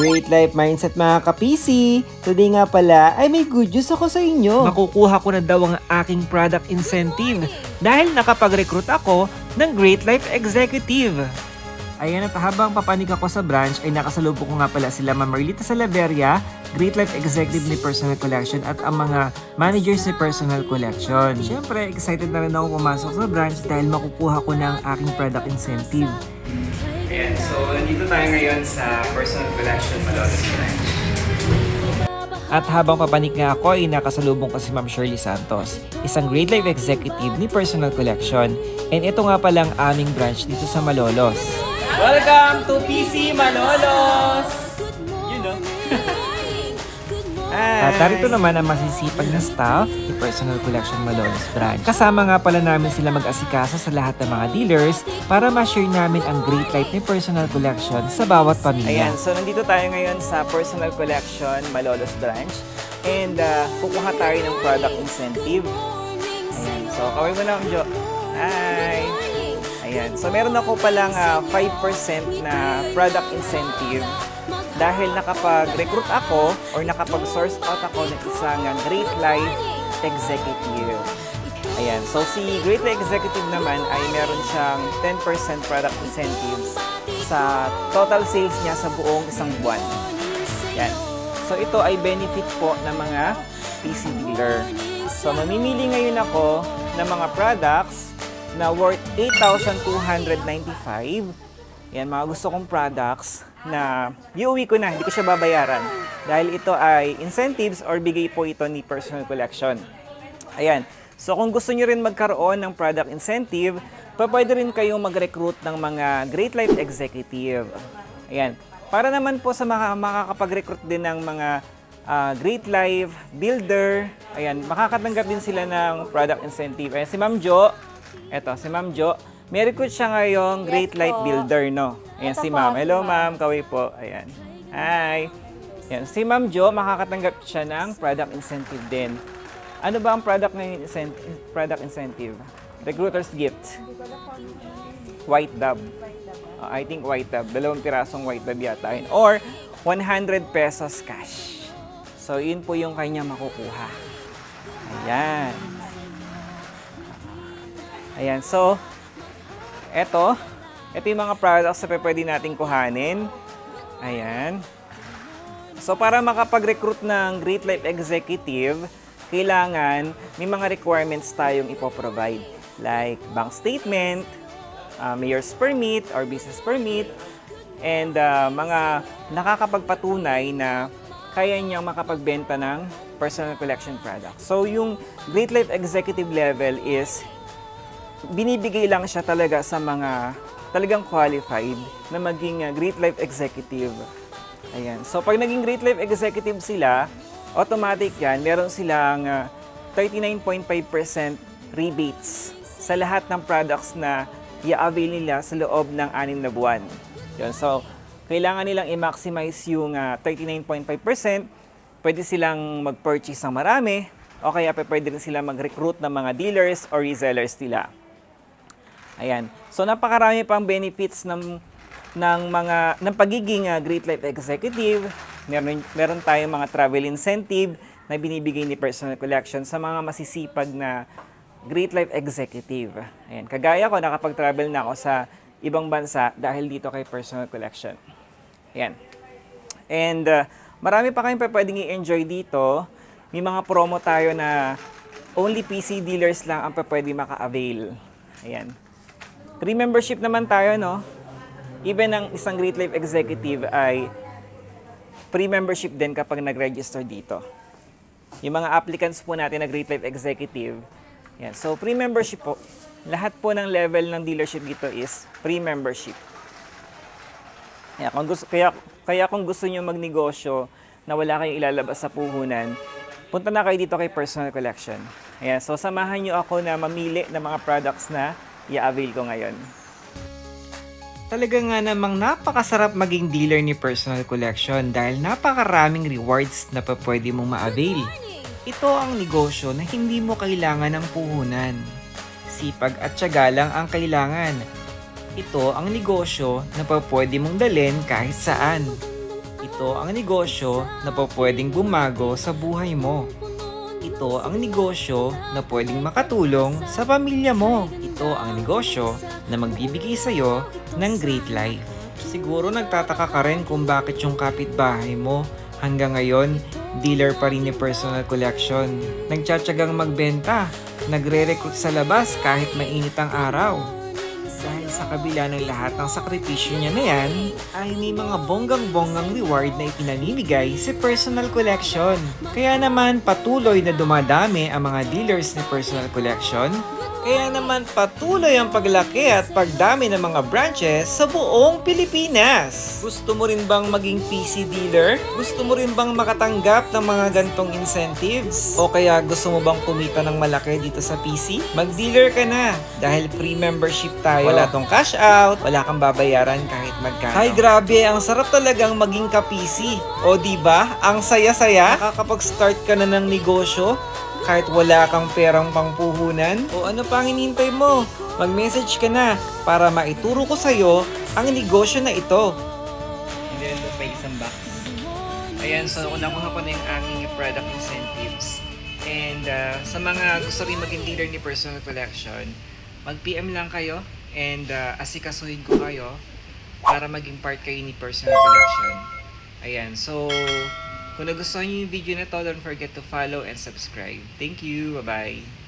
Great life mindset mga ka-PC! Today nga pala ay may good news ako sa inyo. Makukuha ko na daw ang aking product incentive dahil nakapag-recruit ako ng Great Life Executive. Ayan at habang papanik ako sa branch ay nakasalubong ko nga pala sila Ma'am Marlita Salaveria, Great Life Executive ni Personal Collection at ang mga managers ni Personal Collection. Siyempre, excited na rin ako pumasok sa branch dahil makukuha ko ng aking product incentive. Ayan, so nandito tayo ngayon sa Personal Collection Malolos Branch. At habang papanik nga ako ay nakasalubong ko si Ma'am Shirley Santos, isang Great Life Executive ni Personal Collection. And ito nga palang aming branch dito sa Malolos. Welcome to PC Malolos! Know? At narito naman ang masisipag na staff ni Personal Collection Malolos Branch. Kasama nga pala namin sila mag-asikasa sa lahat ng mga dealers para ma-share namin ang great life ni Personal Collection sa bawat pamilya. Ayan, so nandito tayo ngayon sa Personal Collection Malolos Branch. And uh, kukuha tayo ng product incentive. Ayan, so kaway mo na, Jo. Hi! Ayan, so meron ako palang ah, 5% na product incentive dahil nakapag-recruit ako or nakapag-source out ako ng isang Great Life Executive. Ayan, so si Great Life Executive naman ay meron siyang 10% product incentives sa total sales niya sa buong isang buwan. Yan. So ito ay benefit po ng mga PC dealer. So mamimili ngayon ako ng mga products na worth 8,295. Yan, mga gusto kong products na iuwi ko na, hindi ko siya babayaran. Dahil ito ay incentives or bigay po ito ni Personal Collection. Ayan. So kung gusto niyo rin magkaroon ng product incentive, pwede rin kayong mag-recruit ng mga Great Life Executive. Ayan. Para naman po sa mga makakapag-recruit din ng mga ah, Great Life Builder, ayan, makakatanggap din sila ng product incentive. Ayan, si Ma'am Jo, eto, si Ma'am Jo, may recruit siya ngayong Great Life Builder, no? Ayan, si Ma'am. Hello, Ma'am. Kaway po. Ayan. Hi. Ayan, si Ma'am Jo, makakatanggap siya ng product incentive din. Ano ba ang product ng incent- product incentive? Recruiter's gift. White dove. Uh, I think white dove. Dalawang pirasong white dove yata yun. Or 100 pesos cash. So, yun po yung kanya makukuha. Ayan. Ayan. So, eto. Ito yung mga products na pwede nating kuhanin. Ayan. So para makapag-recruit ng Great Life Executive, kailangan may mga requirements tayong ipoprovide. Like bank statement, uh, mayor's permit or business permit, and uh, mga nakakapagpatunay na kaya niyang makapagbenta ng personal collection products. So yung Great Life Executive level is binibigay lang siya talaga sa mga talagang qualified na maging uh, Great Life Executive. Ayan. So, pag naging Great Life Executive sila, automatic yan, meron silang uh, 39.5% rebates sa lahat ng products na i-avail nila sa loob ng anim na buwan. Yun. So, kailangan nilang i-maximize yung uh, 39.5%. Pwede silang mag-purchase ng marami o kaya pwede rin silang mag-recruit ng mga dealers or resellers nila. Ayan. So napakarami pang benefits ng ng mga ng pagiging uh, Great Life Executive. Meron meron tayong mga travel incentive na binibigay ni Personal Collection sa mga masisipag na Great Life Executive. Ayan. Kagaya ko nakapag-travel na ako sa ibang bansa dahil dito kay Personal Collection. Ayan. And uh, marami pa kayong pwedeng i-enjoy dito. May mga promo tayo na only PC dealers lang ang pwede maka-avail. Ayan. Free membership naman tayo, no? Even ang isang Great Life Executive ay free membership din kapag nag-register dito. Yung mga applicants po natin na Great Life Executive, yan. So, free membership po. Lahat po ng level ng dealership dito is free membership. Kaya kung gusto, kaya, kaya kung gusto nyo magnegosyo na wala kayong ilalabas sa puhunan, punta na kayo dito kay Personal Collection. Ayan, so samahan nyo ako na mamili ng mga products na i-avail ko ngayon. Talaga nga namang napakasarap maging dealer ni Personal Collection dahil napakaraming rewards na pa pwede mong ma-avail. Ito ang negosyo na hindi mo kailangan ng puhunan. Sipag at tiyaga lang ang kailangan. Ito ang negosyo na pa pwede mong dalhin kahit saan. Ito ang negosyo na po pwedeng bumago sa buhay mo. Ito ang negosyo na pwedeng makatulong sa pamilya mo. Ito ang negosyo na magbibigay sa'yo ng great life. Siguro nagtataka ka rin kung bakit yung kapitbahay mo hanggang ngayon dealer pa rin ni personal collection. Nagtsatsagang magbenta, nagre-recruit sa labas kahit mainit ang araw. Dahil sa kabila ng lahat ng sakripisyo niya na yan, ay may mga bonggang-bonggang reward na ipinamimigay si Personal Collection. Kaya naman patuloy na dumadami ang mga dealers ni Personal Collection. Kaya naman patuloy ang paglaki at pagdami ng mga branches sa buong Pilipinas. Gusto mo rin bang maging PC dealer? Gusto mo rin bang makatanggap ng mga gantong incentives? O kaya gusto mo bang kumita ng malaki dito sa PC? Mag-dealer ka na dahil free membership tayo. Wala tong cash out, wala kang babayaran kahit magkano. Ay grabe, ang sarap talagang maging ka-PC. O di ba? Ang saya-saya. Nakakapag-start ka na ng negosyo kahit wala kang perang pangpuhunan? O ano pang hinihintay mo? Mag-message ka na para maituro ko sa'yo ang negosyo na ito. And then, pa isang box. Ayan, so nakuha ko na yung aking product incentives. And uh, sa mga gusto rin maging leader ni Personal Collection, mag-PM lang kayo and uh, asikasuhin ko kayo para maging part kayo ni Personal Collection. Ayan, so kung nagustuhan niyo yung video na to, don't forget to follow and subscribe. Thank you, bye-bye!